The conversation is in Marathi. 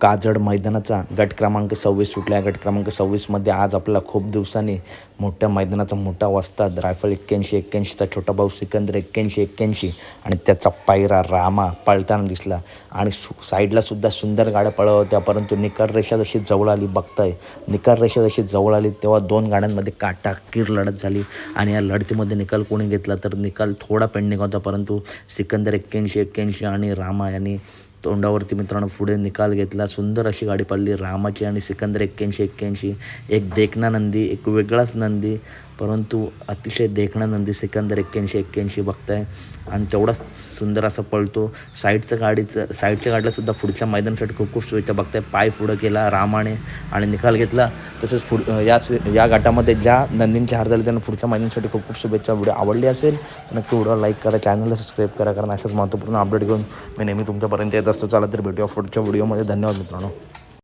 काजड मैदानाचा गट क्रमांक सव्वीस सुटला. गट क्रमांक सव्वीसमध्ये आज आपल्याला खूप दिवसांनी मोठ्या मैदानाचा मोठा वस्ताद रायफल एक्क्याऐंशी एक्क्याऐंशीचा छोटा भाऊ सिकंदर एक्क्याऐंशी एक्क्याऐंशी आणि त्याचा पायरा रामा पळताना दिसला. आणि सु साईडला सुद्धा सुंदर गाड्या पळत होत्या परंतु निकर रेषा जशी जवळ आली बघताय निकाल रेषा जशी जवळ आली तेव्हा दोन गाड्यांमध्ये काटा कीर लढत झाली आणि या लढतीमध्ये निकाल कोणी घेतला? तर निकाल थोडा पेंडिंग होता परंतु सिकंदर एक्क्याऐंशी एक्क्याऐंशी आणि रामा यांनी तोंडावरती मित्रांनो पुढे निकाल घेतला. सुंदर अशी गाडी पडली. रामाची आणि सिकंदर एक्क्याऐंशी एक्क्याऐंशी. एक देखना नंदी एक वेगळाच नंदी. परंतु अतिशय देखणा नंदी सिकंदर एक्क्याऐंशी एक्क्याऐंशी बघताय. आणि तेवढाच सुंदर असा पळतो. साईडचं गाडीचं साईडच्या गाडीलासुद्धा पुढच्या मैदानासाठी खूप खूप शुभेच्छा बघताय. पाय पुढं केला रामाने आणि निकाल घेतला. तसेच पुढ या या गटामध्ये ज्या नंदींची हार झाली त्यांना पुढच्या मैदानासाठी खूप खूप शुभेच्छा. व्हिडिओ आवडली असेल तर नक्की व्हिडिओ लाईक करा चॅनलला सबस्क्राईब करा कारण अशाच महत्त्वपूर्ण अपडेट घेऊन मी नेहमी तुमच्यापर्यंत येत असतो. चला तर भेटूया पुढच्या व्हिडिओमध्ये. धन्यवाद मित्रांनो.